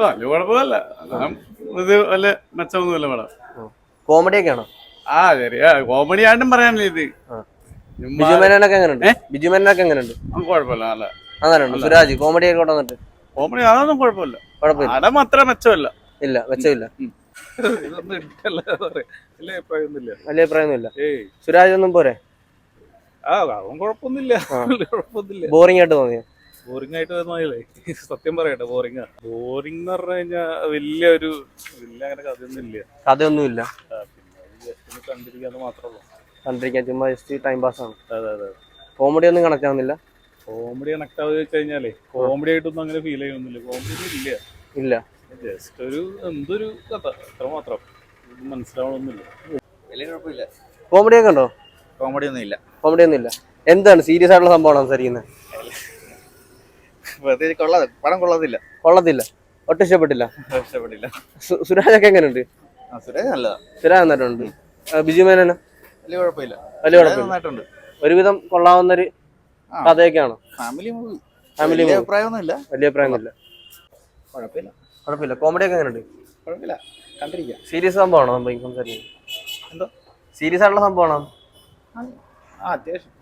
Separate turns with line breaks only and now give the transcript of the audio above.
വലിയ കുഴപ്പമല്ല ഇത് വലിയ മെച്ചമൊന്നുമില്ല പടം.
കോമഡി ഒക്കെ ആണോ
ആ ചെറിയ കോമഡി ആയിട്ടും പറയാനില്ല ഇത്.
ബിജു മേനോനൊക്കെ എങ്ങനെയുണ്ട് ബിജു മേനോനൊക്കെ എങ്ങനെയുണ്ട്
കുഴപ്പമില്ല നല്ല
അങ്ങനെയുണ്ട്. സുരാജ് കോമഡി ഒക്കെ കൊണ്ടുവന്നിട്ട്
കോമഡി അതൊന്നും കുഴപ്പമില്ല.
കുഴപ്പമില്ല.
പടം അത്ര മെച്ചമല്ല.
ഇല്ല മെച്ചമില്ല.
വലിയ അഭിപ്രായമൊന്നുമില്ല.
സുരാജ് ഒന്നും പോരെ?
ആ അവൻ കുഴപ്പമൊന്നുമില്ല. കുഴപ്പമൊന്നുമില്ല.
ബോറിംഗ് ആയിട്ട് തോന്നിയോ?
ബോറിംഗ് ആയിട്ട് തോന്നിയല്ലേ സത്യം പറയട്ടെ ബോറിംഗ് ബോറിംഗ് എന്ന് പറഞ്ഞു കഴിഞ്ഞാൽ വലിയ ഒരു വലിയ അങ്ങനെ കഥയൊന്നും ഇല്ല
കഥയൊന്നും
ഇല്ല പിന്നെ കണ്ടിരിക്കാന്ന് മാത്രമേ ഉള്ളൂ.
കണ്ടിരിക്കാൻ ചുമ്മാ ജസ്റ്റ് ടൈം പാസ് ആണ്.
അതെ അതെ
കോമഡി ഒന്നും കണക്ട് ആവുന്നില്ല.
കോമഡി കണക്ട് ആവുക വെച്ച് കഴിഞ്ഞാലേ കോമഡി ആയിട്ടൊന്നും അങ്ങനെ ഫീൽ ചെയ്യുന്നില്ല. കോമഡി ഒന്നും ഇല്ല.
ഇല്ല.
ജസ്റ്റ് ഒരു എന്തൊരു കഥ അത്ര മാത്രം. മനസ്സിലാവണമൊന്നുമില്ല മനസ്സിലാവണമെന്നില്ല
വലിയ കുഴപ്പമില്ല.
കോമഡി ഒക്കെ ഉണ്ടോ?
കോമഡി ഒന്നും ഇല്ല
കോമഡി ഒന്നും ഇല്ല എന്താണ്? സീരിയസ് ആയിട്ടുള്ള സംഭവമാണ് സംസാരിക്കുന്നത്?
പ്രത്യേകിച്ച് കൊള്ളാതെ പടം കൊള്ളത്തില്ല.
കൊള്ളത്തില്ല. ഒട്ടും ഇഷ്ടപ്പെട്ടില്ല.
ഇഷ്ടപ്പെട്ടില്ല.
സുരാജ് സുരാജൊക്കെ എങ്ങനെയുണ്ട്
ആ സുരേഷ് നല്ലതാ.
സുരാജ് നന്നായിട്ടുണ്ട്. ബിജു മേനോ
വലിയ കുഴപ്പമില്ല.
വലിയ കുഴപ്പമില്ല. ഒരുവിധം കൊള്ളാവുന്നൊരു
ഒരു
കഥയൊക്കെയാണ്?
ഫാമിലി മൂവി
ഫാമിലി
വലിയ അഭിപ്രായമൊന്നുമില്ല.
വലിയ അഭിപ്രായമൊന്നുമില്ല.
കുഴപ്പമില്ല.
കുഴപ്പമില്ല. കോമഡി ഒക്കെ എങ്ങനെയുണ്ട്
കുഴപ്പമില്ല. കണ്ടിരിക്കാം.
സീരിയസ് സംഭവമാണോ സംഭവം സംസാരിക്കുന്നത്?
എന്തോ?
സീരിയസ് ആയിട്ടുള്ള സംഭവമാണോ?
ആ അത്യാവശ്യം.